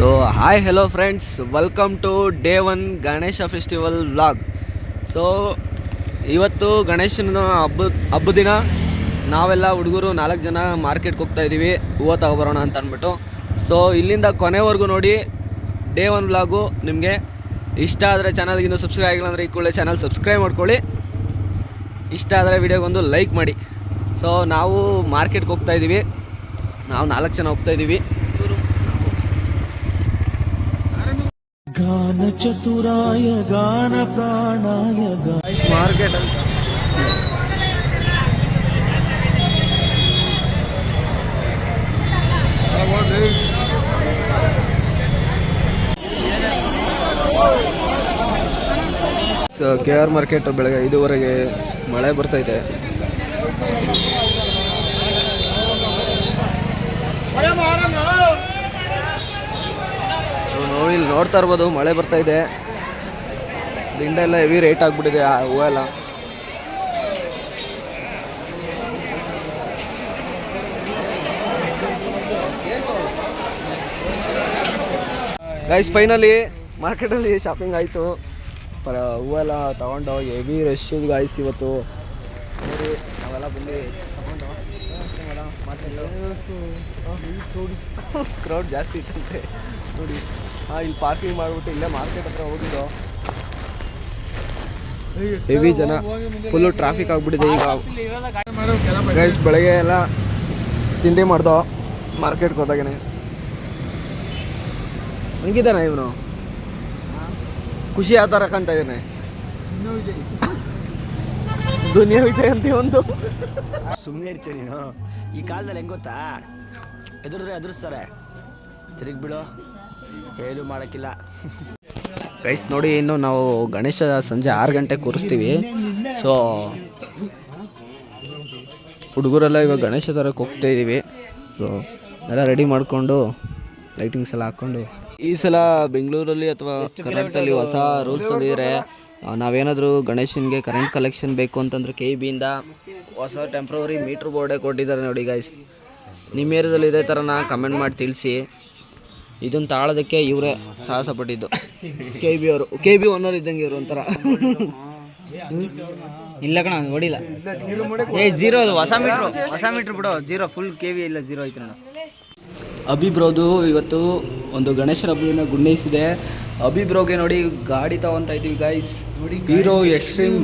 So hi hello friends welcome today one Ganesha festival vlog so ಇವತ್ತು ಗಣೇಶನ ಹಬ್ಬ ಹಬ್ಬ ದಿನ. ನಾವೆಲ್ಲ ಹುಡುಗರು ನಾಲ್ಕು ಜನ ಮಾರ್ಕೆಟ್ಗೆ ಹೋಗ್ತಾ ಇದ್ದೀವಿ ಹೂವು ತಗೊಬರೋಣ ಅಂತ ಅಂದ್ಬಿಟ್ಟು. ಸೊ ಇಲ್ಲಿಂದ ಕೊನೆವರೆಗೂ ನೋಡಿ ಡೇ ಒನ್ ವ್ಲಾಗು ನಿಮಗೆ. ಇಷ್ಟ ಆದರೆ ಚಾನಲ್ಗೆ ಇನ್ನೂ ಸಬ್ಸ್ಕ್ರೈಬ್ ಆಗಿಲ್ಲ ಅಂದರೆ ಈ ಕೂಡಲೇ ಚಾನಲ್ ಸಬ್ಸ್ಕ್ರೈಬ್ ಮಾಡ್ಕೊಳ್ಳಿ. ಇಷ್ಟ ಆದರೆ ವಿಡಿಯೋಗೊಂದು ಲೈಕ್ ಮಾಡಿ. ಸೊ ನಾವು ಮಾರ್ಕೆಟ್ಗೆ ಹೋಗ್ತಾ ಇದ್ದೀವಿ ನಾವು ನಾಲ್ಕು ಜನ ಹೋಗ್ತಾ ಇದ್ದೀವಿ ಗಾನ ಚತುರಾಯ ಗಾನ ಪ್ರಾಣಾಯ ಮಾರ್ಕೆಟ್ ಅಂತ. ಕೆ ಆರ್ ಮಾರ್ಕೆಟ್ ಬೆಳಗ್ಗೆ ಐದುವರೆಗೆ ಮಳೆ ಬರ್ತೈತೆ ಸೊ ನಾವು ಇಲ್ಲಿ ನೋಡ್ತಾ ಇರ್ಬೋದು, ಮಳೆ ಬರ್ತಾ ಇದೆ. ದಿಂಡ ಎಲ್ಲ ಹೆವಿ ರೇಟ್ ಆಗ್ಬಿಟ್ಟಿದೆ, ಆ ಹೂವೆಲ್ಲ ಗೈಸ್ ಫೈನಲಿ ಮಾರ್ಕೆಟಲ್ಲಿ ಶಾಪಿಂಗ್ ಆಯಿತು. ಪರ ಹೂವೆಲ್ಲ ತಗೊಂಡು ಹೆವಿ ರಶ್ ಗಾಯ್ಸ್ ಇವತ್ತು. ನೋಡಿ, ನಾವೆಲ್ಲ ಬಂದು ಕ್ರೌಡ್ ಜಾಸ್ತಿ ಇತ್ತಂತೆ. ನೋಡಿ. ಇಲ್ಲಿ ಪಾರ್ಕಿಂಗ್ ಮಾಡ್ಬಿಟ್ಟು ಇಲ್ಲೇ ಮಾರ್ಕೆಟ್ ಹತ್ರ ಹೋಗಿದ್ದು. ಹೆವಿ ಜನ. ಫುಲ್ಲು ಟ್ರಾಫಿಕ್ ಆಗ್ಬಿಟ್ಟಿದೆ ಈಗ. ಗೈಸ್ ಬೆಳಗ್ಗೆ ಎಲ್ಲ ತಿಂಡಿ ಮಾಡ್ದೋ ಮಾರ್ಕೆಟ್ಗೆ ಹೋದಾಗೇನೆ. ಹಂಗಿದ್ದಾನ ಇವನು? ಖುಷಿ ಯಾವ ಥರ ಕಾಣ್ತಾ ಇದ್ದಾನೆ. ದುನಿಯಾ ವಿಜಯ್. ಅಂತ ಒಂದು ಸುಮ್ಮನೆ ಇರ್ತೀನಿ ನೀನು? ಈ ಕಾಲದಲ್ಲಿ ಹೆಂಗ್ ಗೊತ್ತಾ? ಎದುರಿದ್ರೆ ಎದುರಿಸ್ತಾರೆ. ತಿರುಗಿ ಬಿಡು ಏನು ಮಾಡೋಕ್ಕಿಲ್ಲ. ಗೈಸ್ ನೋಡಿ ಇನ್ನು ನಾವು ಗಣೇಶ ಸಂಜೆ ಆರು ಗಂಟೆಗೆ ಕೂರಿಸ್ತೀವಿ. ಸೊ ಹುಡುಗರೆಲ್ಲ ಇವಾಗ ಗಣೇಶ ತರಕ್ಕೆ ಹೋಗ್ತಾ ಇದ್ದೀವಿ. ಸೊ ಎಲ್ಲ ರೆಡಿ ಮಾಡಿಕೊಂಡು ಲೈಟಿಂಗ್ಸ್ ಎಲ್ಲ ಹಾಕ್ಕೊಂಡು. ಈ ಸಲ ಬೆಂಗಳೂರಲ್ಲಿ ಅಥವಾ ಕರ್ನಾಟಕದಲ್ಲಿ ಹೊಸ ರೂಲ್ಸ್ ತಂದಿದ್ದಾರೆ ನಾವೇನಾದರೂ ಗಣೇಶನಿಗೆ ಕರೆಂಟ್ ಕಲೆಕ್ಷನ್ ಬೇಕು ಅಂತಂದ್ರೆ ಕೆ ಬಿಯಿಂದ ಹೊಸ ಟೆಂಪ್ರವರಿ ಮೀಟ್ರ್ ಬೋರ್ಡೇ ಕೊಟ್ಟಿದ್ದಾರೆ ನೋಡಿ ಗೈಸ್ ನಿಮ್ಮ ಏರಿಯಾದಲ್ಲಿ ಇದೇ ಥರನ ಕಮೆಂಟ್ ಮಾಡಿ ತಿಳಿಸಿ. ಇದನ್ನು ತಾಳೋದಕ್ಕೆ ಇವರೇ ಸಾಹಸ ಪಟ್ಟಿದ್ದು ಕೆ ಬಿ ಅವರು. ಕೆ ಬಿ ಓನರ್ ಇದ್ದಂಗೆ ಇವರು ಒಂಥರ. ಇಲ್ಲ ಕಣ ಹೊಡಿಲ್ಲ. ಏ ಜೀರೋ ಅದು, ಹೊಸ ಮೀಟ್ರು ಹೊಸ ಮೀಟ್ರ್ ಬಿಡು. ಜೀರೋ ಫುಲ್ ಕೆ ವಿ ಇಲ್ಲ ಜೀರೋ ಐತೆ ನೋಡು ಅಭಿಬ್ರೋದು ಇವತ್ತು ಒಂದು ಗಣೇಶನ ಹಬ್ಬದಿಂದ ಗುಂಡೈಸಿದೆ. ಅಭಿಬ್ರೋಗೆ ನೋಡಿ ಗಾಡಿ ತಗೊಂತ ಇದ್ದೀವಿ guys Hero Xtreme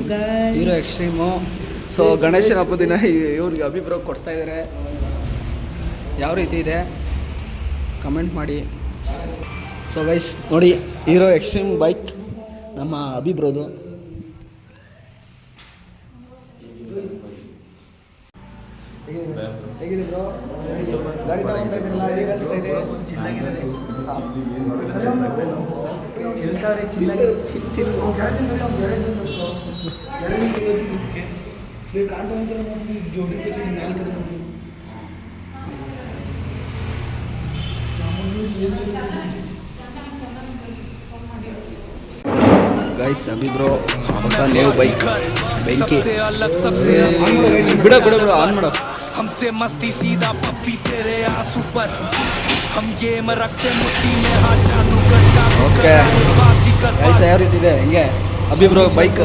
Hero Xtreme so ಗಣೇಶನ ಹಬ್ಬದಿನ ಇವ್ರಿಗೆ ಅಭಿಬ್ರೋ ಕೊಡಿಸ್ತಾ ಇದ್ದಾರೆ ಯಾವ ರೀತಿ ಇದೆ? ಕಮೆಂಟ್ ಮಾಡಿ. ಸೊ ಗೈಸ್ ನೋಡಿ ಹೀರೋ ಎಕ್ಸ್ಟ್ರೀಮ್ ಬೈಕ್ ನಮ್ಮ ಅಭಿಬ್ರೋದು ಹೇಗೆ ಅನಿಸ್ತಾ ಇದೆ? ಗೈಸ್ ಅಭಿ ಬ್ರೋ ಹೊಸ ನ್ಯೂ ಬೈಕ್ ಬೆಂಕಿ ಬಿಡ ಬಿಡ ಬಿಡ ಆನ್ ಮಾಡೋ हमसे मस्ती सीधा पप्पी तेरे आंसू पर हम गेम रखते मुट्ठी में हाथ जानू कर चाकू ಓಕೆ बाजी कर ಗೈಸ್ ಯಾವ ರೀತಿ ಇದೆ ಹೆಂಗೆ ಅಭಿ ಬ್ರೋ ಬೈಕ್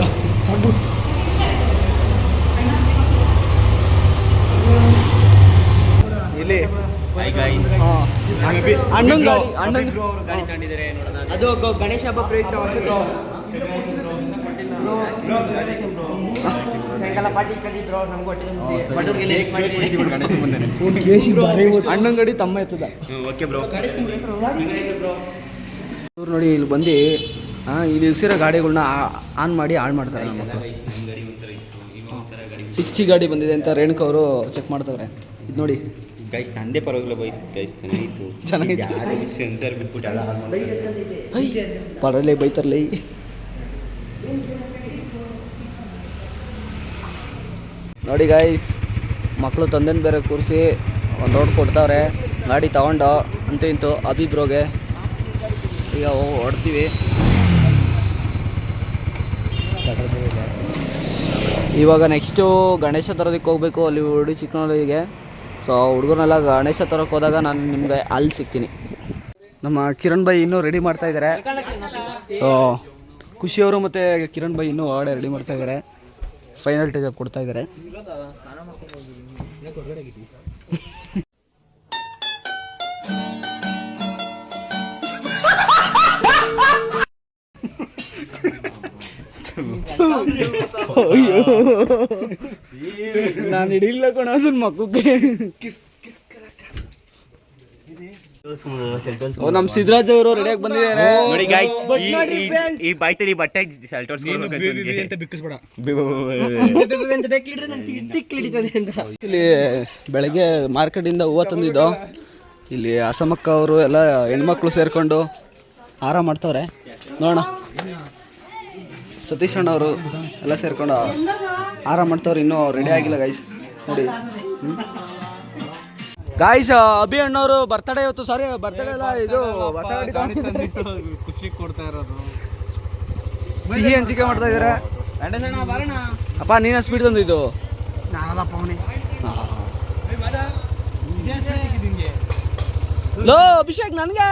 ಇಲ್ಲಿ ಅಣ್ಣನ್ ಗಾಡಿ ಅಣ್ಣನ್ ಅದು ಗಣೇಶ ಹಬ್ಬ ಪ್ರಯುಕ್ತ ಸಾಯಂಕಾಲ ಪಾರ್ಟಿ ಕಟ್ಟಿದ್ರು ನಮ್ಗೆ ಅಣ್ಣನ್ ಗಾಡಿ ತಮ್ಮ ಎತ್ತದ ಇವ್ರು ನೋಡಿ ಇಲ್ಲಿ ಬಂದು ಇಲ್ಲಿ ಸಿರೋ ಗಾಡಿಗಳನ್ನ ಆನ್ ಮಾಡಿ ಹಾಳು ಮಾಡ್ತಾರೆ ಸಿಕ್ಸ್ಟಿ ಗಾಡಿ ಬಂದಿದೆ ಅಂತ ರೇಣುಕಾ ಅವರು ಚೆಕ್ ಮಾಡ್ತಾರೆ ಇದು ನೋಡಿ ಗೈಸ್ ನಂದೇ ಪರವಾಗಿಲ್ಲ ಬೈ ಗೈಸ್ ಚೆನ್ನಾಗಿತ್ತು ಚೆನ್ನಾಗಿತ್ತು. ಸೆನ್ಸರ್ ಬಿಟ್ಬಿಟ್ಟು. ಪರಲೆ ಬೈತಾರಲ್ಲ ನೋಡಿ ಗಾಯ್ಸ್ ಮಕ್ಕಳು ತಂದೆನ ಬೇರೆ ಕೂರಿಸಿ ಒಂದು ರೋಡ್ ಕೊಡ್ತಾವ್ರೆ. ಗಾಡಿ ತಗೊಂಡು ಅಂತ ಇಂತು ಅಬಿಬ್ರೋಗೆ ಈಗ ಹೊಡ್ತೀವಿ. ಇವಾಗ ನೆಕ್ಸ್ಟು ಗಣೇಶ ತರೋದಕ್ಕೆ ಹೋಗ್ಬೇಕು ಅಲ್ಲಿ ಹುಡುಗಿ ಚಿಕ್ಕನೊಳಗೆ ಸೊ ಹುಡುಗನೆಲ್ಲ ಗಣೇಶ ತರೋಕೆ ಹೋದಾಗ ನಾನು ನಿಮಗೆ ಅಲ್ಲಿ ಸಿಗ್ತೀನಿ. ನಮ್ಮ ಕಿರಣ್ ಬಾಯಿ ಇನ್ನೂ ರೆಡಿ ಮಾಡ್ತಾ ಇದ್ದಾರೆ ಸೊ ಖುಷಿಯವರು ಮತ್ತು ಕಿರಣ್ ಬೈ ಇನ್ನೂ ಆರ್ಡರ್ ರೆಡಿ ಮಾಡ್ತಾ ಇದ್ದಾರೆ ಫೈನಲ್ ಟೇಜ್ ಕೊಡ್ತಾ ಇದ್ದಾರೆ ನಾನು ಹಿಡಿಲ್ಲ ಕಣ ಅದನ್ನ ಮಕ್ಕಕ್ಕೆ. ಓ ನಮ್ಮ ಅವರು ಅವರು ರೆಡಿಯಾಗಿ ಬಂದಿದ್ದಾರೆ. ನೋಡಿ ಗಾಯ್ಸ್ ಈ- ಬಾಯ್ತಲ್ಲಿ ಬಟ್ಟೆ ಶರ್ಟ್ ಇಲ್ಲಿ ಬೆಳಗ್ಗೆ ಮಾರ್ಕೆಟಿಂದ ಹೂವ ತಂದಿದ್ದು. ಇಲ್ಲಿ ಅಸಮಕ್ಕ ಅವರು ಎಲ್ಲ ಹೆಣ್ಮಕ್ಳು ಸೇರ್ಕೊಂಡು ಆರಾಮ ಮಾಡ್ತವ್ರೆ. ನೋಡೋಣ. ಸತೀಶ್ ಅಣ್ಣ ಅವರು ಎಲ್ಲ ಸೇರ್ಕೊಂಡು ಹಾರ ಮಾಡ್ತವ್ರೆ. ಇನ್ನೂ ರೆಡಿ ಆಗಿಲ್ಲ ಗೈಸ್ ನೋಡಿ. ಗಾಯ್ಸ್ ಅಭಿ ಅಣ್ಣವರು ಬರ್ತಡೇ ಇವತ್ತು ಸಾರಿ ಬರ್ತಡೇ ಅಲ್ಲ ಇದು ಹೊಸ ಗಾಡಿ ತಗೊಂಡಿದ್ದಾರೆ. ಖುಷಿ ಕೊಡ್ತಾ ಇರೋದು. ಸಿಹಿ ಹಂಚಿಕೆ ಮಾಡ್ತಾ ಇದಾರೆ. ಅಪ್ಪ ನೀನ ಸ್ಪೀಡ್ ತಂದಿದ್ದು? ಲೋ ಅಭಿಷೇಕ್ ನನ್ಗೆ?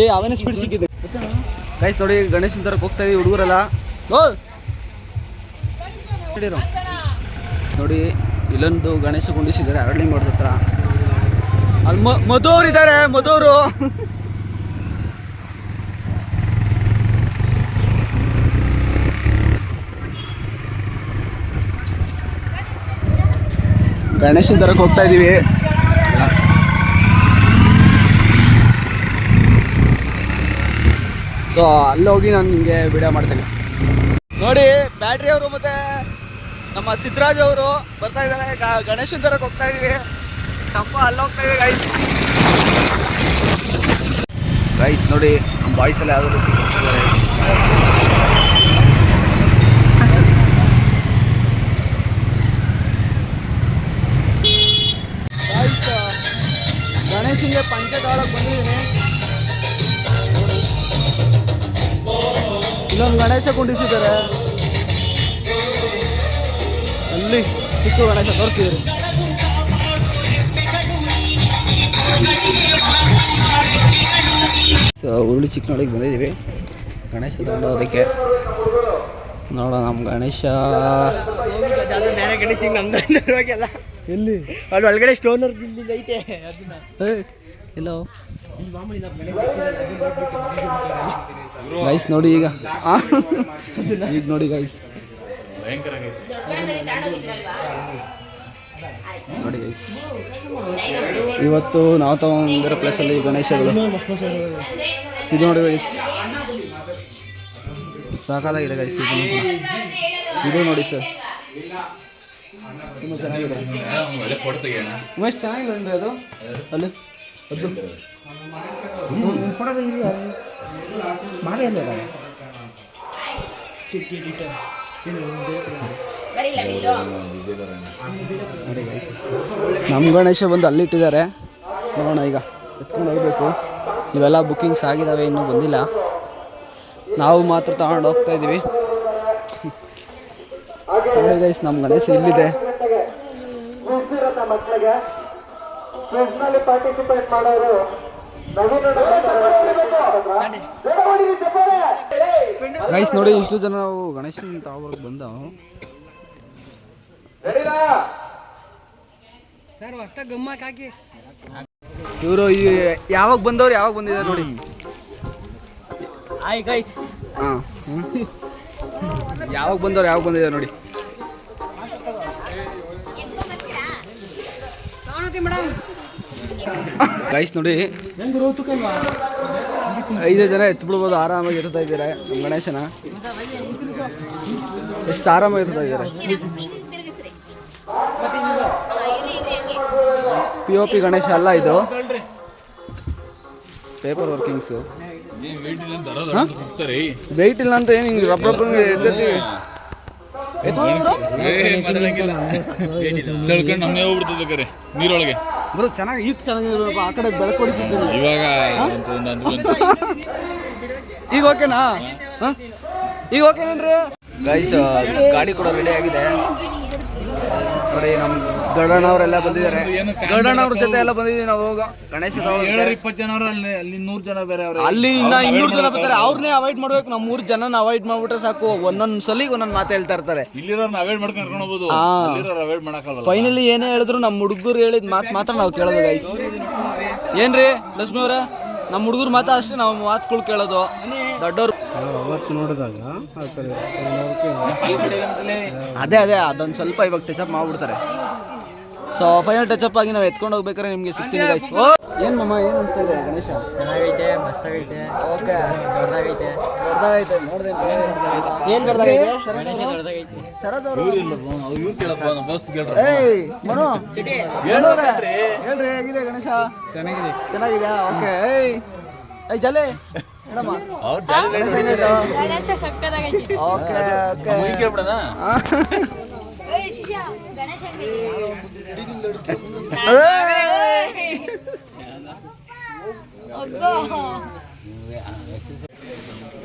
ಏ ಅವನೇ ಸ್ಪೀಡ್ ಸಿಕ್ಕಿದೆ ಗಾಯ್ಸ್ ನೋಡಿ ಗಣೇಶನ್ ತರಕ್ಕೆ ಹೋಗ್ತಾ ಇದೀವಿ ಹುಡುಗರೆಲ್ಲ. ಓ. ನೋಡಿ, ಇಲ್ಲೊಂದು ಗಣೇಶ ಗುಂಡಿಸಿದ್ದಾರೆ ಅರಳಿ ಮಾಡೋದ ಹತ್ರ. ಅಲ್ಲಿ ಮಧು ಅವ್ರು ಇದ್ದಾರೆ ಮಧೂರು ಅವರು ಗಣೇಶನ ತರಕ್ಕೆ ಹೋಗ್ತಾ ಇದೀವಿ. ಸೊ ಅಲ್ಲಿ ಹೋಗಿ ನಾನು ನಿಮಗೆ ವಿಡಿಯೋ ಮಾಡ್ತೇನೆ. ನೋಡಿ ಬ್ಯಾಟ್ರಿ ಅವರು ಮತ್ತೆ ನಮ್ಮ ಸಿದ್ದರಾಜ್ ಅವರು ಬರ್ತಾ ಇದ್ದಾರೆ. ಗ- ಗಣೇಶನ ತರಕ್ಕೆ ಹೋಗ್ತಾ ಇದ್ದೀವಿ. ತಪ್ಪ ಅಲ್ಲಿ ಹೋಗ್ತಾ ಇದೆ ಗೈಸ್ ಗೈಸ್ ನೋಡಿ ನಮ್ಮ ಬಾಯ್ಸ್ ಎಲ್ಲ ಯಾವ್ದು ರೀತಿ ಗಣೇಶನಿಗೆ ಪಂಚೆ ತಗೊಳಕ್ ಬಂದಿದ್ದೀನಿ. ಇಲ್ಲೊಂದು ಗಣೇಶ ಕುಂಡಿಸಿದ್ದಾರೆ. ಅಲ್ಲಿ ಚಿಕ್ಕ ಗಣೇಶ ತೋರಿಸಿದ್ರು. ಸೊ ಉರುಳಿ ಚಿಕ್ಕನೊಳಗೆ ಬಂದಿದ್ದೀವಿ. ಗಣೇಶ ತಗೊಂಡೋದಕ್ಕೆ ನೋಡೋಣ, ನಮ್ಮ ಗಣೇಶ. ಬೇರೆ ಗಣೇಶ ಹೋಗಿಲ್ಲ ಎಲ್ಲಿ? ಅಲ್ಲಿ ಒಳಗಡೆ ಸ್ಟೋನ್ ಐತೆ. ಎಲ್ಲೋ. ಗೈಸ್ ನೋಡಿ ಈಗ? ಈಗ ನೋಡಿ ಗೈಸ್ ನೋಡಿ ಗೈಸ್ ಇವತ್ತು ನಾವು ತಗೊಂಡಿರೋ ಪ್ಲೇಸಲ್ಲಿ ಗಣೇಶಗಳು. ಇದು ನೋಡಿ ಗೈಸ್ ಸಾಕಾಗಿದೆ ಗೈಸ್ ಇದು ಇದು ನೋಡಿ ಸರ್ ತುಂಬ ಚೆನ್ನಾಗಿದೆ. ಉಮೇಶ್ ಚೆನ್ನಾಗಿದೆ ಅಂದ್ರೆ ಅದು? ಅಲ್ಲಿ? ಅದು? ನೋಡಿ ಗೈಸ್ ನಮ್ಮ ಗಣೇಶ ಬಂದು ಅಲ್ಲಿಟ್ಟಿದ್ದಾರೆ. ನೋಡೋಣ ಈಗ ಎತ್ಕೊಂಡು ಹೋಗ್ಬೇಕು. ಇವೆಲ್ಲ ಬುಕ್ಕಿಂಗ್ಸ್ ಆಗಿದ್ದಾವೆ ಇನ್ನೂ ಬಂದಿಲ್ಲ. ನಾವು ಮಾತ್ರ ತಗೊಂಡು ಹೋಗ್ತಾ ಇದ್ದೀವಿ ನೋಡಿ ಗೈಸ್ ನಮ್ಮ ಗಣೇಶ ಇಲ್ಲಿದೆ. ಗೈಸ್ ನೋಡಿ ಇಷ್ಟು ಜನ ನಾವು ಗಣೇಶನ ತಗೊಬರಕ್ಕೆ ಬಂದ ಇವರು ಯಾವಾಗ ಬಂದವ್ರು ಯಾವಾಗ ಬಂದಿದ್ದಾರೆ ನೋಡಿ. ಹಾಯ್ ಗೈಸ್ ಹಾಂ. ಯಾವಾಗ ಬಂದವ್ರು ಯಾವಾಗ ಬಂದಿದ್ದಾರೆ ನೋಡಿ. ಗೈಸ್ ನೋಡಿ. ಐದು ಜನ ಎತ್ಬಿಡ್ಬೋದು, ಆರಾಮಾಗಿ ಇರ್ತಾ ಇದ್ದಾರೆ? ಗಣೇಶನ? ಎಷ್ಟು ಆರಾಮಾಗಿ ಇರ್ತಾ ಇದ್ದಾರೆ? ಪಿ ಓ ಪಿ ಗಣೇಶ ಅಲ್ಲ ಇದು. ಪೇಪರ್ ವರ್ಕಿಂಗ್ಸು ವೆಯ್ಟ್ ಇಲ್ಲ ಅಂತ ಏನು ಹಿಂಗೆ ಕರೆ. ನೀರೊಳಗೆ. ಬರೋ ಚೆನ್ನಾಗಿ ಈಗ ಚೆನ್ನಾಗಿರ್ಬೇಕು ಆ ಕಡೆ ಬೆಳಕು ಹೊಡಿತಿದ್ದೀನಿ ಇವಾಗ ಈಗ ಓಕೆನಾ? ಹಾಂ? ಈಗ ಓಕೆನೇನ್ರಿ? ಗೈಸ್ ಗಾಡಿ ಕೂಡ ರೆಡಿ ಆಗಿದೆ. ನೋಡಿ ನಮ್ಮ ಗರುಡಣ್ಣ ಅವರೆಲ್ಲ ಬಂದಿದ್ದಾರೆ ಗರುಡಣ್ಣ ಅವ್ರ ಜೊತೆ ಎಲ್ಲ ಬಂದಿದ್ದೀವಿ ನಾವು ಗಣೇಶ ಏಳ್ನೂರ ಇಪ್ಪತ್ತು ಜನ ಅವ್ರು ಅಲ್ಲಿ ಅಲ್ಲಿ ನೂರು ಜನ ಬೇರೆ ಅವ್ರೆ. ಅಲ್ಲಿ ಇನ್ನ ಇನ್ನೂರು ಜನ ಬರ್ತಾರೆ. ಅವ್ರನ್ನೇ ಅವಾಯ್ಡ್ ಮಾಡ್ಬೇಕು. ನಾವು ಮೂರು ಜನನ ಅವಾಯ್ಡ್ ಮಾಡ್ಬಿಟ್ರೆ ಸಾಕು. ಒಂದೊಂದು ಸಲಿಗೆ ಒಂದೊಂದು ಮಾತು ಹೇಳ್ತಾ ಇರ್ತಾರೆ. ಇಲ್ಲಿರೋರ್ನ ಅವಾಯ್ಡ್ ಮಾಡ್ಕೊಂಡು ಕರ್ಕೊಂಡು ಹೋಗ್ಬೋದು. ಆ. ಅಲ್ಲಿರೋರು ಅವಾಯ್ಡ್ ಮಾಡಕ್ಕಲ್ಲ ಫೈನಲಿ ಏನೇ ಹೇಳಿದ್ರು ನಮ್ಮ ಹುಡುಗರು ಹೇಳಿದ ಮಾತು ಮಾತ್ರ ನಾವು ಕೇಳೋದು ಗೈಸ್ ಏನ್ರಿ ಲಕ್ಷ್ಮಿ ಅವರೇ? ನಮ್ಮ ಹುಡುಗರು ಮಾತ್ರ ಅಷ್ಟೇ ನಾವು ಮಾತುಗಳು ಕೇಳೋದು. ದೊಡ್ಡವ್ರು. ಅವತ್ತು ನೋಡಿದಾಗ ಅದೇ ಅದೇ ಅದೊಂದು ಸ್ವಲ್ಪ ಇವಾಗ ಟಚಪ್ ಮಾಡ್ಬಿಡ್ತಾರೆ. ಸೊ ಫೈನಲ್ ಟಚಪ್ ಆಗಿ ನಾವು ಎತ್ಕೊಂಡು ಹೋಗ್ಬೇಕಾದ್ರೆ ನಿಮಗೆ ಸಿಗ್ತೀನಿ ಗೈಸ್ ಓ! ಏನು ಮಮ್ಮ ಏನು ಅನಿಸ್ತಾ ಇದೆ ಗಣೇಶ? ಚೆನ್ನಾಗೈತೆ ಮಸ್ತಾಗೈತೆ. ಓಕೆ. ದೊಡ್ಡದಾಗೈತೆ. ದೊಡ್ಡದಾಗೈತೆ ನೋಡಿದೆ ಏನು ದೊಡ್ಡದಾಗೈತೆ? ಶರತ್ ಅವರು. ಇವ್ರು ಕೇಳಪ್ಪ ನಮ್ಮ ದೋಸ್ತ್ ಕೇಳ್ರ ಏಯ್ ಮನು. ಹೇಳೋರೆ. ಹೇಳ್ರಿ ಹೇಗಿದೆ ಗಣೇಶ? ಚೆನ್ನಾಗಿದೆ. ಚೆನ್ನಾಗಿದ್ಯಾ? ಓಕೆ. ಏಯ್ ಏಯ್ ಜಲೆ ಓಕೆ ಗಣೇಶ ಓಕೆ ಓಕೆ ಕೇಳ್ಬಿಡದ ಏಯ್ ಶಿಷ್ಯ ಗಣೇಶ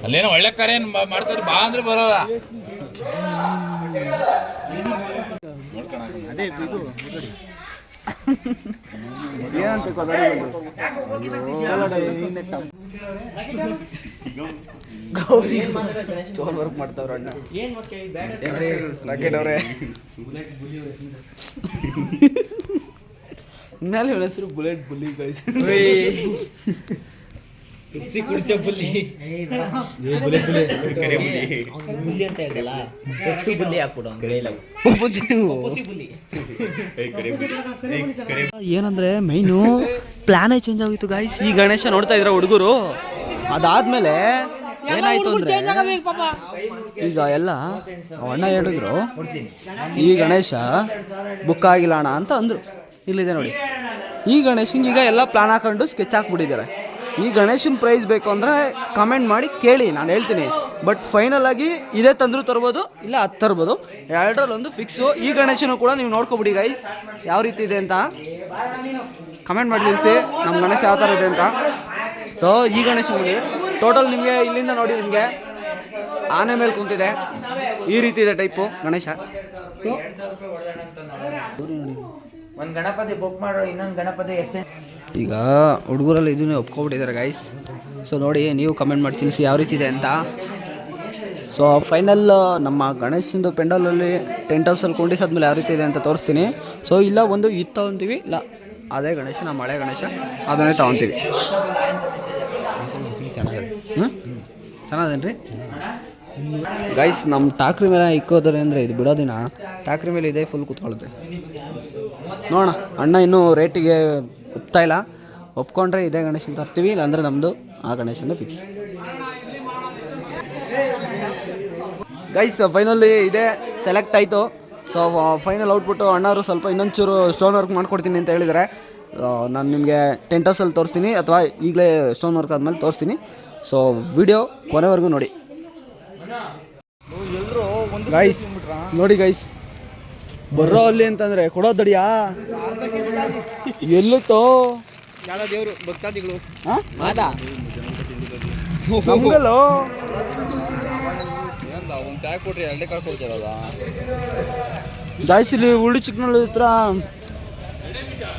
ಅಲ್ಲೇನೋ ಒಳ್ಳೆ ಕರೆ ಮಾಡ್ತಾರೆ ಬಾ ಅಂದ್ರೆ ಬರೋದ? ಗೌರಿ ಸ್ಟೋಲ್ ವರ್ಕ್ ಮಾಡ್ತಾವ್ರ ಅಣ್ಣ. ರಾಕೆಟ್ ಅವ್ರೆ. ಮೇಲೆ ಇವನ ಹೆಸರು ಬುಲೆಟ್ ಬುಲಿ ಗೈಸ್ ಬುಲ್ಲಿ ಅಂತ ಹೇಳ್ದಲ್ಲ? ಪೆಪ್ಸಿ ಬುಲ್ಲಿ ಹಾಕ್ಬಿಡು ಏನಂದ್ರೆ ಮೈನು ಪ್ಲಾನೇ ಚೇಂಜ್ ಆಗಿತ್ತು ಗಾಯ್ಸ್ ಈ ಗಣೇಶ ನೋಡ್ತಾ ಇದ್ರ ಹುಡುಗರು. ಅದಾದ್ಮೇಲೆ ಏನಾಯ್ತು ಅಂದ್ರೆ ಈಗ ಎಲ್ಲ ಅಣ್ಣ ಹೇಳಿದ್ರು ಈ ಗಣೇಶ ಬುಕ್ ಆಗಿಲ್ಲ ಅಣ್ಣ ಅಂತ ಅಂದರು. ಇಲ್ಲಿದೆ ನೋಡಿ. ಈ ಗಣೇಶಂಗೆ ಈಗ ಎಲ್ಲ ಪ್ಲಾನ್ ಹಾಕೊಂಡು ಸ್ಕೆಚ್ ಹಾಕ್ಬಿಟ್ಟಿದ್ದಾರೆ. ಈ ಗಣೇಶನ ಪ್ರೈಸ್ ಬೇಕು ಅಂದರೆ ಕಮೆಂಟ್ ಮಾಡಿ ಕೇಳಿ ನಾನು ಹೇಳ್ತೀನಿ. ಬಟ್ ಫೈನಲ್ ಆಗಿ ಇದೇ ತಂದ್ರು ತರ್ಬೋದು ಇಲ್ಲ ಅದು ತರ್ಬೋದು. ಎರಡರಲ್ಲಿ ಒಂದು ಫಿಕ್ಸು ಈ ಗಣೇಶನು ಕೂಡ ನೀವು ನೋಡ್ಕೊಬಿಡಿ ಗೈಸ್ ಯಾವ ರೀತಿ ಇದೆ ಅಂತ? ಕಮೆಂಟ್ ಮಾಡಿ ತಿಳಿಸಿ ನಮ್ಮ ಗಣೇಶ ಯಾವ ಥರ ಇದೆ ಅಂತ? ಸೊ ಈ ಗಣೇಶ ನೋಡಿ ಟೋಟಲ್ ನಿಮಗೆ ಇಲ್ಲಿಂದ ನೋಡಿ ನಿಮಗೆ ಆನೆ ಮೇಲೆ ಕುಂತಿದೆ. ಈ ರೀತಿ ಇದೆ ಟೈಪು ಗಣೇಶ. ಸೊ ಒಂದು ಗಣಪತಿ ಬುಕ್ ಮಾಡೋ ಇನ್ನೊಂದು ಗಣಪತಿ ಎಕ್ಸ್ಚೇಂಜ್ ಈಗ ಹುಡುಗರಲ್ಲಿ ಇದನ್ನೇ ಒಪ್ಕೊಬಿಟ್ಟಿದ್ದಾರೆ ಗೈಸ್ ಸೊ ನೋಡಿ ನೀವು ಕಮೆಂಟ್ ಮಾಡಿ ತಿಳಿಸಿ ಯಾವ ರೀತಿ ಇದೆ ಅಂತ. ಸೊ ಫೈನಲ್ ನಮ್ಮ ಗಣೇಶಂದು ಪೆಂಡಲಲ್ಲಿ ಟೆಂಟ್ ಹೌಸಲ್ಲಿ ಕುಂಡಿಸಾದ್ಮೇಲೆ ಯಾವ ರೀತಿ ಇದೆ ಅಂತ ತೋರಿಸ್ತೀನಿ. ಸೊ ಇಲ್ಲ ಒಂದು ಇತ್ತು ಅಂತೀವಿ ಇಲ್ಲ. ಅದೇ ಗಣೇಶ ನಮ್ಮ ಹಳೆ ಗಣೇಶ, ಅದನ್ನೇ ತಗೊಂತೀವಿ. ಚೆನ್ನಾಗೇನ್ರಿ ಗೈಸ್ ನಮ್ಮ ಟಾಕ್ರಿ ಮೇಲೆ ಇಕ್ಕೋದ್ರೆ ಅಂದರೆ ಇದು ಬಿಡೋದಿನ ಟಾಕ್ರಿ ಮೇಲೆ ಇದೆ ಫುಲ್ ಕೂತ್ಕೊಳ್ಳುತ್ತೆ. ನೋಡೋಣ, ಅಣ್ಣ ಇನ್ನೂ ರೇಟಿಗೆ ಒಪ್ತಾ ಇಲ್ಲ. ಒಪ್ಕೊಂಡ್ರೆ ಇದೇ ಗಣೇಶನ ತರ್ತೀವಿ, ಇಲ್ಲಾಂದರೆ ನಮ್ಮದು ಆ ಗಣೇಶನ ಫಿಕ್ಸ್ ಗೈಸ್ ಫೈನಲಿ ಇದೇ ಸೆಲೆಕ್ಟ್ ಆಯಿತು. ಸೊ ಫೈನಲ್ ಔಟ್ಬಿಟ್ಟು ಅಣ್ಣವರು ಸ್ವಲ್ಪ ಇನ್ನೊಂಚೂರು ಸ್ಟೋನ್ ವರ್ಕ್ ಮಾಡ್ಕೊಡ್ತೀನಿ ಅಂತ ಹೇಳಿದರೆ. ನಾನು ನಿಮಗೆ ಟೆಂಟಸಲ್ಲಿ ತೋರಿಸ್ತೀನಿ ಅಥವಾ ಈಗಲೇ ಸ್ಟೋನ್ ವರ್ಕ್ ಆದಮೇಲೆ ತೋರಿಸ್ತೀನಿ. ಸೊ ವಿಡಿಯೋ ಕೊನೆವರೆಗೂ ನೋಡಿ. ಗೈಸ್ ನೋಡಿ ಗೈಸ್ ಬರೋ ಅಲ್ಲಿ ಅಂತಂದ್ರೆ ಕೊಡೋದಡಿಯಾ ಎಲ್ಲುತ್ತೋ ಯಾವ ದೇವರು ಭಕ್ತಾದಿಗಳು. ಟ್ಯಾಗ್ ಕೊಡ್ರಿ ಎರಡೇ ಕಾಳು ಕೊಡ್ತೀರಲ್ಲ ಚಿಕ್ಕನಳ್ಳಿ ಹತ್ರ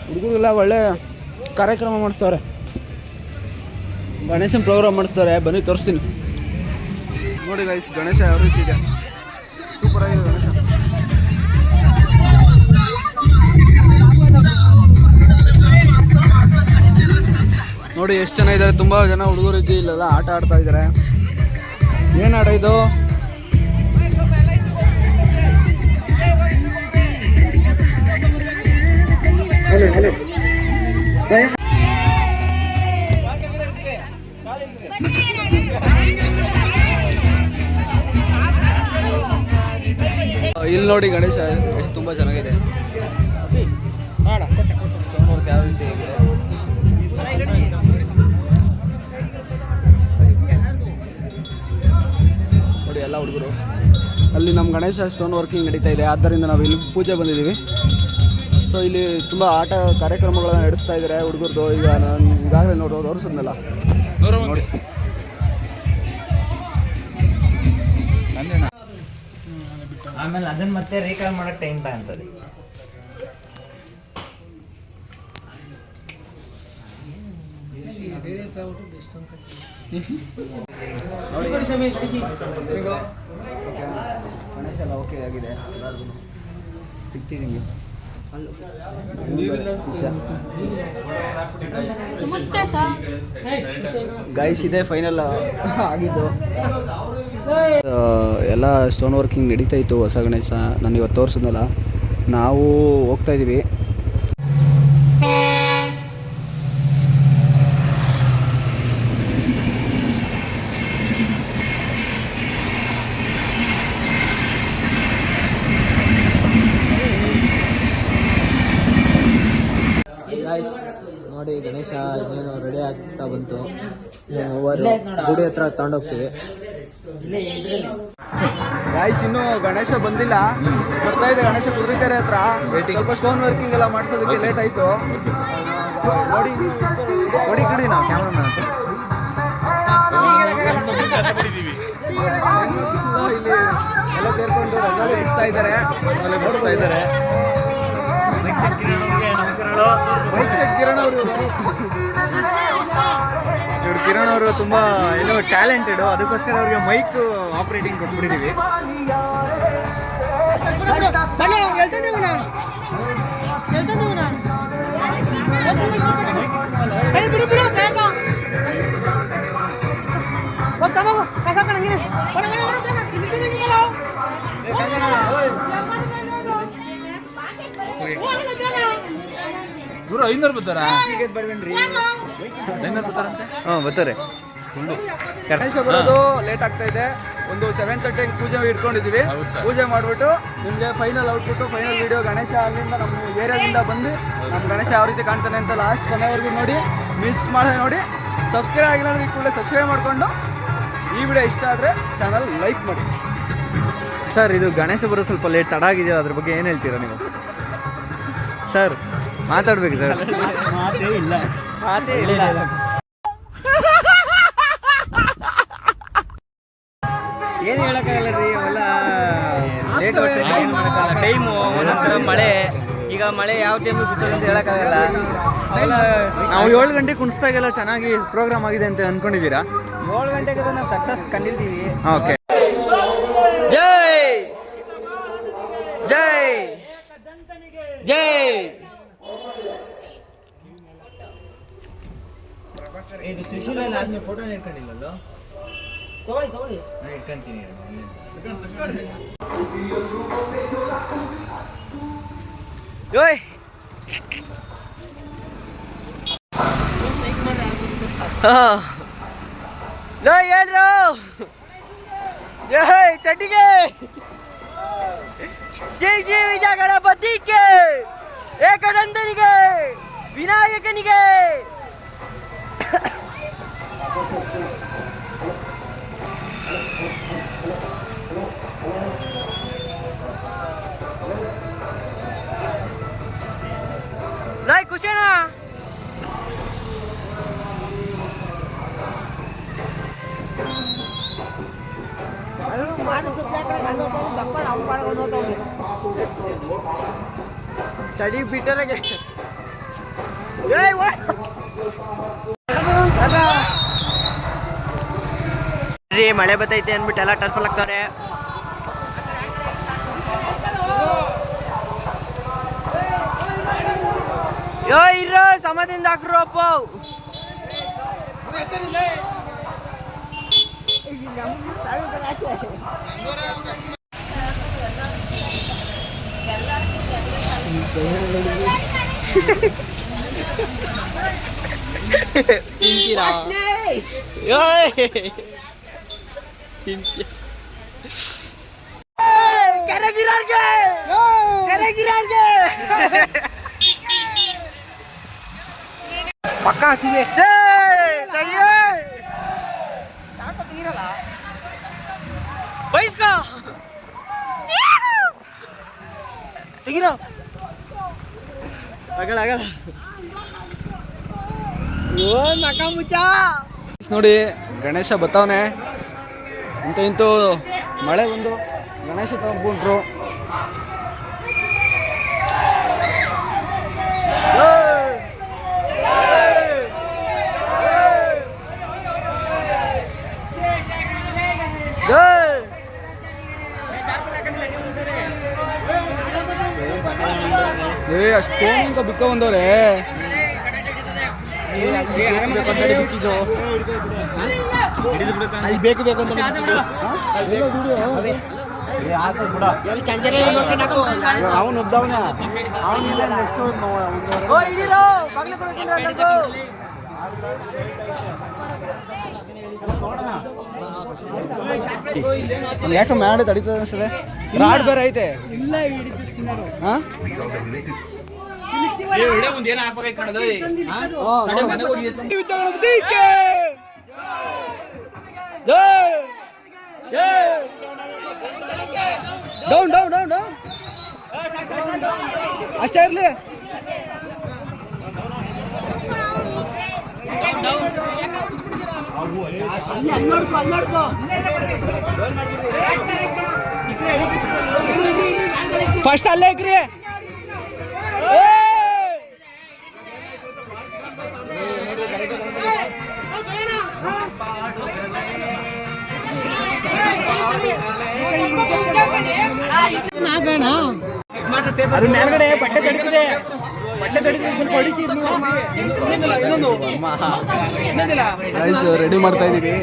ಹುಡುಗರಿಗೆಲ್ಲ ಒಳ್ಳೆ ಕಾರ್ಯಕ್ರಮ ಮಾಡಿಸ್ತಾರೆ ಗಣೇಶನ ಪ್ರೋಗ್ರಾಮ್ ಮಾಡಿಸ್ತಾರೆ ಬನ್ನಿ ತೋರಿಸ್ತೀನಿ. ನೋಡಿ ಗೈಸ್ ಗಣೇಶ ಯಾವ ರೀತಿ ಇದೆ. ಸೂಪರ್ ಆಗಿದೆ ಗಣೇಶ. ನೋಡಿ, ಎಷ್ಟು ಜನ ಇದ್ದಾರೆ, ತುಂಬ ಜನ ಹುಡುಗರು ಇದ್ದು ಇಲ್ಲೆಲ್ಲ, ಆಟ ಆಡ್ತಾ ಇದ್ದಾರೆ. ಏನು ಆಟ ಇದು? ಇಲ್ಲಿ ನೋಡಿ ಗಣೇಶ, ಎಷ್ಟು ತುಂಬ ಚೆನ್ನಾಗಿದೆ. ನೋಡಿ ಎಲ್ಲ ಹುಡುಗರು. ಅಲ್ಲಿ ನಮ್ಮ ಗಣೇಶ ಸ್ಟೋನ್ ವರ್ಕಿಂಗ್ ನಡೀತಾ ಇದೆ. ಆದ್ದರಿಂದ ನಾವು ಇಲ್ಲಿ ಪೂಜೆ ಬಂದಿದ್ದೀವಿ. ಸೊ ಇಲ್ಲಿ ತುಂಬ ಆಟ ಕಾರ್ಯಕ್ರಮಗಳನ್ನ ನಡೆಸ್ತಾ ಇದ್ದಾರೆ ಹುಡುಗರದು. ಈಗ ನಾನು ಈಗಾಗಲೇ ನೋಡೋ ತೋರಿಸಿದ್ನಲ್ಲ. ನೋಡಿ ಆಮೇಲೆ ಅದನ್ನ ಮತ್ತೆ ರೀಕಾಲ್ ಮಾಡೋಕೆ ಟೈಮ್ ತಗೊಂತದೆ ಗಣೇಶ ಎಲ್ಲ ಓಕೆ ಆಗಿದೆ. ಸಿಗ್ತೀನಿ ನಿಮಗೆ. ಗೈಸ್ ಇದೆ ಫೈನಲ್ ಆಗಿದ್ದು. ಎಲ್ಲ ಸ್ಟೋನ್ ವರ್ಕಿಂಗ್ ನಡೀತಾ ಇತ್ತು ಹೊಸ ಗಣೇಶ. ನಾನು ಇವತ್ತು ತೋರಿಸಿದ್ನಲ್ಲ ನಾವು ಹೋಗ್ತಾ ಇದ್ದೀವಿ ಗಾಯ್ಸ್ ನೋಡಿ ಗಣೇಶ ಇನ್ನೇನು ರೆಡಿ ಆಗ್ತಾ ಬಂತು ಓವರ್ ಗುಡಿ ಹತ್ರ ತಗೊಂಡೋಗ್ತೀವಿ. ಗಾಯ್ಸ್ ಇನ್ನು ಗಣೇಶ ಬಂದಿಲ್ಲ. ಬರ್ತಾ ಇದೆ ಗಣೇಶ ಕುದುರೆಕೆರೆ ಹತ್ರ. ಸ್ವಲ್ಪ ಸ್ಟೋನ್ ವರ್ಕಿಂಗ್ ಎಲ್ಲ ಮಾಡಿಸೋದಕ್ಕೆ ಲೇಟ್ ಆಯ್ತು. ನೋಡಿ ನೋಡಿ ಕಡಿ ನಾವು ಕ್ಯಾಮ್ರಾಮನ್ ಅಂತ ಇಲ್ಲಿ ಎಲ್ಲ ಸೇರ್ಕೊಂಡು ರಂಗೋಲಿ ಬಿಡಿಸ್ತಾ ಇದ್ದಾರೆ. ರಂಗೋಲಿ ಬಿಡಿಸ್ತಾ ಇದ್ದಾರೆ. ಮೈಕ್ ಶೆಟ್ ಕಿರಣ್ ಅವರು. ಕಿರಣ್ ಅವರು ತುಂಬಾ ಏನೋ ಟ್ಯಾಲೆಂಟೆಡ್ ಅದಕ್ಕೋಸ್ಕರ ಅವ್ರಿಗೆ ಮೈಕ್ ಆಪರೇಟಿಂಗ್ ಕೊಟ್ಬಿಟ್ಟಿದೀವಿ. ದೂರ ಐನೂರು ಬರ್ತಾರ ಬರ್ತಾರಂತೆ ಹಾಂ ಬರ್ತಾರೆ. ಗಣೇಶ ಬರೋದು ಲೇಟ್ ಆಗ್ತಾ ಇದೆ. ಒಂದು ಸೆವೆನ್ ತರ್ಟಿ ಪೂಜೆ ಇಟ್ಕೊಂಡಿದ್ದೀವಿ ಪೂಜೆ ಮಾಡಿಬಿಟ್ಟು ನಿಮಗೆ ಫೈನಲ್ ಔಟ್ಬಿಟ್ಟು ಫೈನಲ್ ವಿಡಿಯೋ ಗಣೇಶ ಅಲ್ಲಿಂದ ನಮ್ಮ ಏರಿಯಾದಿಂದ ಬಂದು ನಮ್ಮ ಗಣೇಶ ಯಾವ ರೀತಿ ಕಾಣ್ತಾನೆ ಅಂತ ಲಾಸ್ಟ್ ಕೊನೆವರೆಗೂ ನೋಡಿ ಮಿಸ್ ಮಾಡದೆ ನೋಡಿ ಸಬ್ಸ್ಕ್ರೈಬ್ ಆಗಿಲ್ಲ ಅಂದ್ರೆ ಈ ಕೂಡಲೇ ಸಬ್ಸ್ಕ್ರೈಬ್ ಮಾಡಿಕೊಂಡು ಈ ವಿಡಿಯೋ ಇಷ್ಟ ಆದರೆ ಚಾನಲ್ ಲೈಕ್ ಮಾಡಿ. ಸರ್ ಇದು ಗಣೇಶ ಬರೋದು ಸ್ವಲ್ಪ ಲೇಟ್ ತಡ ಆಗಿದೆ ಅದ್ರ ಬಗ್ಗೆ ಏನು ಹೇಳ್ತೀರಾ ನೀವು? ಸರ್ ಮಾತಾಡ್ಬೇಕು ಸರ್ ಮಾತೇ ಇಲ್ಲ. ಮಾತೇ ಇಲ್ಲ. ಏನು ಹೇಳಕ್ಕಾಗಲ್ಲ ರೀ ಅವೆಲ್ಲ ಲೇಟ್ ಟೈಮು ಒಂದೊಂಥರ ಮಳೆ. ಈಗ ಮಳೆ ಯಾವ ಟೈಮಿಗೆ ಬಿಡ್ತದೆ ಅಂತ ಹೇಳಕ್ಕಾಗಲ್ಲ. ಅವೆಲ್ಲ ನಾವು ಏಳು ಗಂಟೆ ಕುಣಿಸ್ದಾಗೆಲ್ಲ ಚೆನ್ನಾಗಿ ಪ್ರೋಗ್ರಾಮ್ ಆಗಿದೆ ಅಂತ ಅನ್ಕೊಂಡಿದ್ದೀರಾ? ಏಳು ಗಂಟೆಗೆ ನಾವು ಸಕ್ಸಸ್ ಕಂಡಿರ್ತೀವಿ. ಓಕೆ. ಜೈ! ಜೈ! ಜೈ! ಇದು ತ್ರಿಶೂಲ ಆದ್ಮೇಲೆ ಫೋಟೋ ಇಟ್ಕೊಂಡಿಲ್ಲಲ್ಲೋ ತಗೊಳ್ಳಿ ತಗೊಳ್ಳಿ. ನಾನು. ಇಟ್ಕೊಂತೀನಿ ಯೋಯ್ ಲೋ ಹೇಳ್ರು! ಏಯ್ ಚಡ್ಡಿಗೆ! ಶ್ರೀ ಶ್ರೀ ವಿಜಯ ಗಣಪತಿಗೆ ಏಕದಂತನಿಗೆ ವಿನಾಯಕನಿಗೆ! ಲೈ ಖುಷಿನಾ ಚಡಿ ಬಿಟ್ಟರಾಗೆ ಏಯ್ ರೀ ಮಳೆ ಬತ್ತೈತೆ ಅಂದ್ಬಿಟ್ಟು ಎಲ್ಲ ಟರ್ಪಲ್ ಹಾಕ್ತಾರೆ ಯೋ ಇರೋ ಸಮದಿಂದ ಹಾಕ್ರು ಅಪ್ಪ ತಿಂತೀರಾ ಕೆರೆಗಿರಾರ್ಗೆ ಕೆರೆಗಿರಾರ್ಗೆ ಪಕ್ಕ ಹಾಕಿದೆ ತೆಗಿರೋ. ಮಕ ಮುಚ್ಚ. ನೋಡಿ ಗಣೇಶ ಬತ್ತವನೆ. ಇಂತ ಇಂತೂ ಮಳೆ ಬಂದು ಗಣೇಶ ತಗೊಂಡ್ಬಿಟ್ರು ಸೋನಿಂಕ ಬಿಕ್ಕ ಬಂದವ್ರೆ. ಅಲ್ಲಿ ಬೇಕು ಬೇಕು ಅಂತ ಅವನು ಒದ್ದವನ ಅವನಿಲ್ಲ ನೆಕ್ಸ್ಟ್ ಯಾಕೆ ಮಾಡಿ ತಡೀತದೆ ಅನ್ಸದೆ ರಾಡ್ ಬೇರೆ ಐತೆ. ಹಾ? Down down down down. ಅಷ್ಟೇ ಇರಲಿ. ಫಸ್ಟ್ ಅಲ್ಲೇ ಇಕ್ರಿ. ಅದು ಮೇಲ್ಗಡೆ ಬಟ್ಟೆ ತಡಿಸಿದೆ. ಬಟ್ಟೆ ತಡಿಸಿದೆ ಸ್ವಲ್ಪ ಹೊಡಿತೀರಿ ಗೈಸ್ ರೆಡಿ ಮಾಡ್ತಾ ಇದೀವಿ.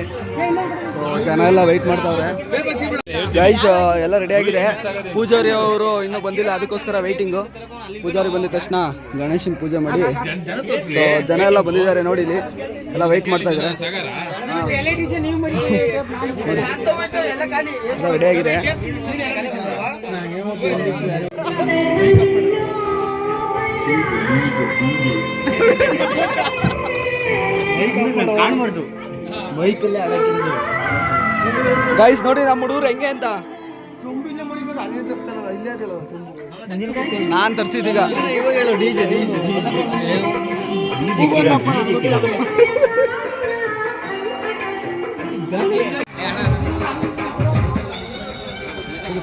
ಸೊ ಜನ ಎಲ್ಲ ವೆಯ್ಟ್ ಮಾಡ್ತಾವ್ರೆ. ಗೈಸ್ ಎಲ್ಲ ರೆಡಿ ಆಗಿದೆ. ಪೂಜಾರಿ ಅವರು ಇನ್ನೂ ಬಂದಿಲ್ಲ ಅದಕ್ಕೋಸ್ಕರ ವೆಯ್ಟಿಂಗು ಪೂಜಾರಿ ಬಂದ ತಕ್ಷಣ ಗಣೇಶನ್ ಪೂಜೆ ಮಾಡಿ. ಸೊ ಜನ ಎಲ್ಲ ಬಂದಿದ್ದಾರೆ ನೋಡಿ ಇಲ್ಲಿ. ಎಲ್ಲ ವೆಯ್ಟ್ ಮಾಡ್ತಾ ಇದ್ದಾರೆ. ರೆಡಿ ಆಗಿದೆ. ಕಾಣ್ಬಾರ್ದು ಬೈಕಲ್ಲೇ ಗೈಸ್ ನೋಡಿ ನಮ್ಮ ಹುಡುಗರು ಹೆಂಗೆ ಅಂತ? ನಾನ್ ತರ್ಸಿದೀಗ ಇವಾಗ ಹೇಳು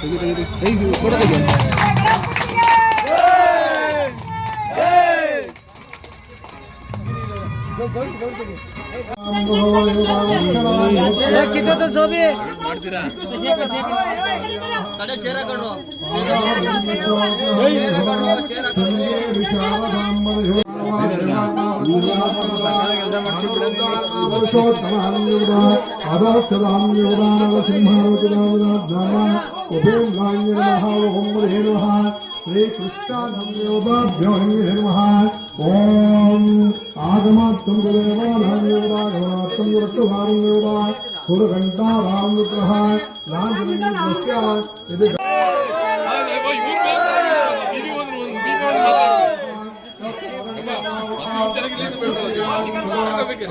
ಡಿಜೆ ಡಿಜೆ ತೆಗಿ श्रीकृष्णाभ्योहिन्मः ॐ आगमात्तं देवानामेवदा गमनात्तं वृक्षभारमेवदा कुरुघण्टारामनुग्रह राजनिमित्तस्य यदि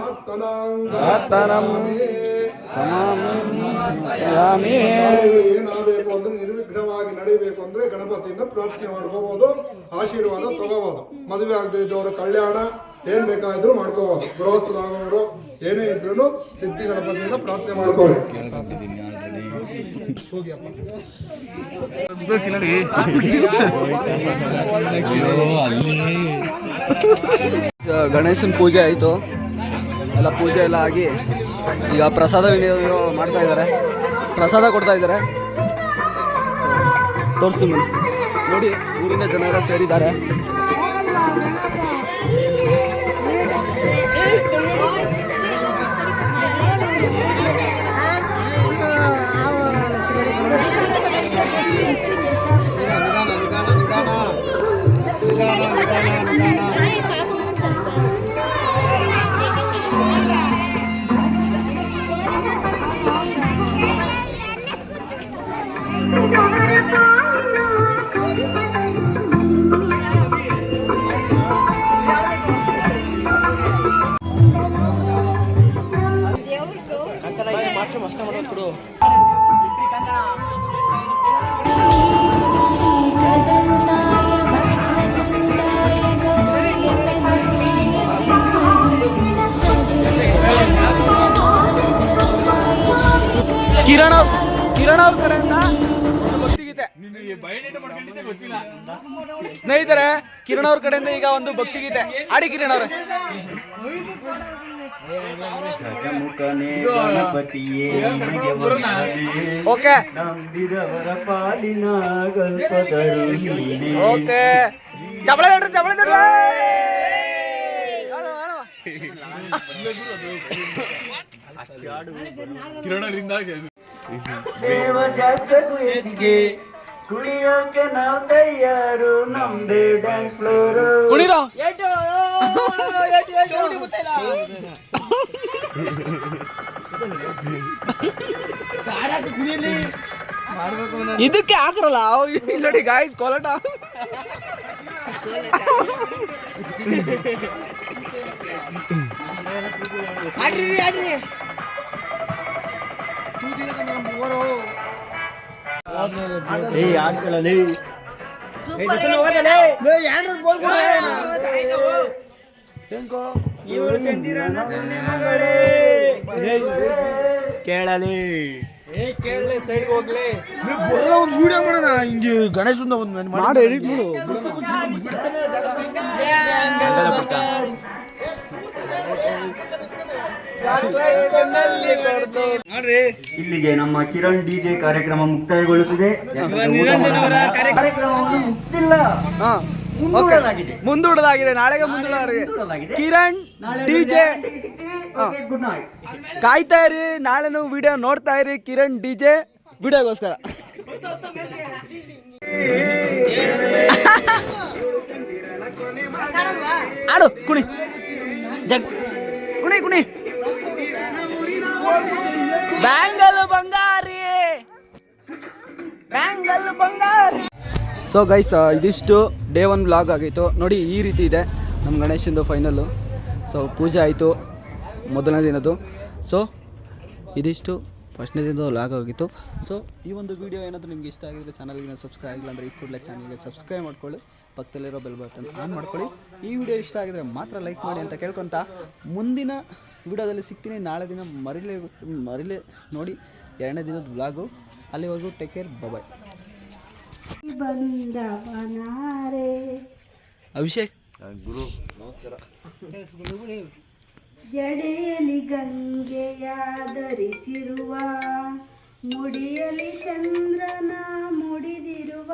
ಪ್ರಾರ್ಥನಂ ಸಮಾಮಿ ಏನಾಗಬೇಕು ಅಂದ್ರೆ ನಿರ್ವಿಘ್ನವಾಗಿ ನಡೀಬೇಕು ಅಂದ್ರೆ ಗಣಪತಿಯಿಂದ ಪ್ರಾರ್ಥನೆ ಮಾಡ್ಕೋಬಹುದು ಆಶೀರ್ವಾದ ತಗೋಬಹುದು ಮದುವೆ ಆಗದೆ ಇದ್ದವರು ಕಲ್ಯಾಣ ಏನ್ ಬೇಕಾದ್ರೂ ಮಾಡ್ಕೋಬಹುದು ಗೃಹಸ್ಥರಾಗೋರು ಏನೇ ಇದ್ರು ಸಿದ್ಧಿ ಗಣಪತಿಯಿಂದ ಪ್ರಾರ್ಥನೆ ಮಾಡ್ಕೋಬೇಕು ಗಣೇಶನ ಪೂಜೆ ಆಯಿತು. ಎಲ್ಲ ಪೂಜೆ ಎಲ್ಲ ಆಗಿ ಈಗ ಪ್ರಸಾದ ವಿನಿಯೋಗ ಮಾಡ್ತಾ ಇದ್ದಾರೆ. ಪ್ರಸಾದ ಕೊಡ್ತಾ ಇದ್ದಾರೆ. ತೋರಿಸ್ತೀನಿ ನೋಡಿ, ಊರಿನ ಜನ ಎಲ್ಲ ಸೇರಿದ್ದಾರೆ. ಕಿರಣ್ ಅವ್ರ ಕಡೆಯಿಂದ ಈಗ ಒಂದು ಭಕ್ತಿಗೀತೆ. ಆಡಿ ಕಿರಣ್ ಅವ್ರೆ ಗಜಮುಖನೇ ಗಣಪತಿಯೇ. ಓಕೆ. ನಂಬಿದವರ ಪಾಲಿನ ಕಲ್ಪತರು ನೀನೇ. ಓಕೆ ಚಪಳೆ ತಡ್ರಿ ಚಪಳೆ ತಡ್ರಿ ದೇವ ಜಾಸಕು ಹೆಚ್ಚಿಗೆ ಕುಣಿಯೋಕೆ ನಾವು ತಯಾರು ನಮ್ದೇ ಡ್ಯಾನ್ಸ್ ಫ್ಲೋರು ಕುಣಿರೋ? ಇದಕ್ಕೆ ಹಾಕ್ರಲ್ಲ? ನೋಡಿ ಗಾಯ್ಸ್ ಕೋಲಾಟ. ಏ ಆಡ್ಕೊಳ್ಳಲಿ ಕೇಳಲಿ? ಒಂದು ವಿಡಿಯೋ ಮಾಡೋಣ. ಹಿಂಗೆ ಗಣೇಶಂದ ಒಂದು ಮಾಡಿ ಎಡಿಟ್ ಮಾಡು. ಇಲ್ಲಿಗೆ ನಮ್ಮ ಕಿರಣ್ ಡಿಜೆ ಕಾರ್ಯಕ್ರಮ ಮುಕ್ತಾಯಗೊಳ್ಳುತ್ತದೆ. ಕಾರ್ಯಕ್ರಮವನ್ನು ಮುಂದೂಡಲಾಗಿದೆ. ನಾಳೆಗೆ ಮುಂದೂಡಲಾಗಿದೆ. ಕಿರಣ್ ಡಿಜೆ ಗುಡ್ ನೈಟ್ ಕಾಯ್ತಾ ಇರಿ. ನಾಳೆನೂ ವಿಡಿಯೋ ನೋಡ್ತಾ ಇರಿ. ಕಿರಣ್ ಡಿಜೆ ವಿಡಿಯೋಗೋಸ್ಕರ. ಆಡು ಕುಣಿ. ಜಗ್. ಕುಣಿ ಕುಣಿ. ಬ್ಯಾಂಗಲ್ ಬಂಗಾರಿ. ಬ್ಯಾಂಗಲ್ ಬಂಗಾರಿ. ಸೊ ಗೈಸ್ ಇದಿಷ್ಟು ಡೇ ಒನ್ ಬ್ಲಾಗ್ ಆಗಿತ್ತು. ನೋಡಿ, ಈ ರೀತಿ ಇದೆ ನಮ್ಮ ಗಣೇಶಂದು ಫೈನಲ್ಲು ಸೊ ಪೂಜೆ ಆಯಿತು ಮೊದಲನೇ ದಿನದ್ದು. ಸೊ ಇದಿಷ್ಟು ಫಸ್ಟ್ನೇ ದಿನದ ಲಾಗ್ ಆಗಿತ್ತು. ಸೊ ಈ ಒಂದು ವಿಡಿಯೋ ಏನಾದರೂ ನಿಮ್ಗೆ ಇಷ್ಟ ಆಗಿದ್ರೆ ಚಾನಲ್ಗೆ ಸಬ್ಸ್ಕ್ರೈಬ್ ಆಗಿಲ್ಲ ಅಂದರೆ ಈ ಕೂಡಲೇ ಚಾನಲ್ಗೆ ಸಬ್ಸ್ಕ್ರೈಬ್ ಮಾಡ್ಕೊಳ್ಳಿ. ಪಕ್ಕದಲ್ಲಿರೋ ಬೆಲ್ ಬಟನ್ ಆನ್ ಮಾಡ್ಕೊಳ್ಳಿ. ಈ ವಿಡಿಯೋ ಇಷ್ಟ ಆಗಿದ್ರೆ ಮಾತ್ರ ಲೈಕ್ ಮಾಡಿ ಅಂತ ಕೇಳ್ಕೊತ ಮುಂದಿನ ವಿಡಿಯೋದಲ್ಲಿ ಸಿಗ್ತೀನಿ. ನಾಳೆ ದಿನ ಮರಿಲೇ ಮರಿಲೇ ನೋಡಿ ಎರಡನೇ ದಿನದ ವ್ಲಾಗು ಅಲ್ಲಿವರೆಗೂ ಟೇಕ್ ಕೇರ್ ಬಾಯ್ ಅಭಿಷೇಕ್. ಜಡೆಯಲಿ ಗಂಗೆಯ ಧರಿಸಿರುವ ಮುಡಿಯಲಿ ಚಂದ್ರನ ಮುಡಿದಿರುವ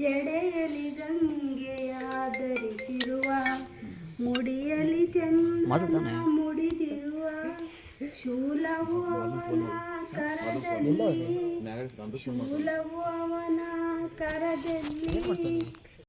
ಜಡೆಯಲಿ ಗಂಗೆಯ ಧರಿಸಿರುವ ಮುಡಿಯಲಿ ಚಂದ್ರನ ಮುಡಿದಿರುವ ಶೂಲವು ಅವನ ಕರದಲ್ಲಿ. ಶೂಲವು ಅವನ ಕರದಲ್ಲಿ.